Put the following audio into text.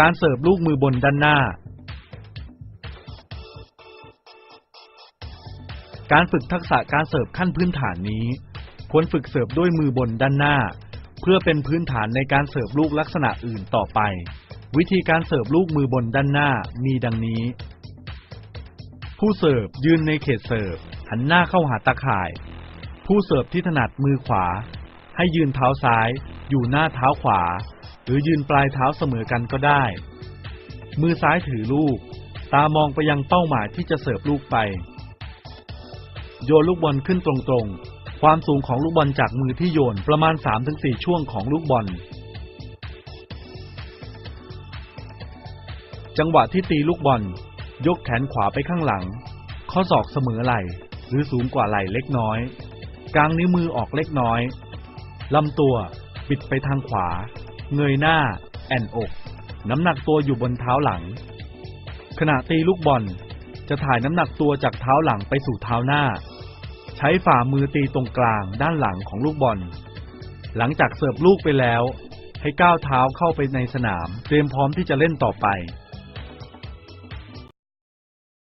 การเสิร์ฟลูกมือบนด้านหน้า การฝึกทักษะการเสิร์ฟขั้นพื้นฐานนี้ ควรฝึกเสิร์ฟด้วยมือบนด้านหน้า เพื่อเป็นพื้นฐานในการเสิร์ฟลูกลักษณะอื่นต่อไป วิธีการเสิร์ฟลูกมือบนด้านหน้ามีดังนี้ ผู้เสิร์ฟยืนในเขตเสิร์ฟ หันหน้าเข้าหาตาข่าย ผู้เสิร์ฟที่ถนัดมือขวา ให้ยืนเท้าซ้าย อยู่หน้าเท้าขวา หรือยืนปลายเท้าเสมอกันก็ได้ มือซ้ายถือลูก ตามองไปยังเป้าหมายที่จะเสิร์ฟลูกไป โยนลูกบอลขึ้นตรงๆ ความสูงของลูกบอลจากมือที่โยนประมาณ 3-4 ช่วงของลูกบอล จังหวะที่ตีลูกบอล ยกแขนขวาไปข้างหลัง ข้อศอกเสมอไหล่หรือสูงกว่าไหล่เล็กน้อยกางนิ้วมือออกเล็กน้อยลำตัวบิดไปทางขวา เงยหน้า แอนอก น้ำหนักตัวอยู่บนเท้าหลัง ขณะตีลูกบอล จะถ่ายน้ำหนักตัวจากเท้าหลังไปสู่เท้าหน้า ใช้ฝ่ามือตีตรงกลางด้านหลังของลูกบอล หลังจากเสิร์ฟลูกไปแล้ว ให้ก้าวเท้าเข้าไปในสนาม เตรียมพร้อมที่จะเล่นต่อไป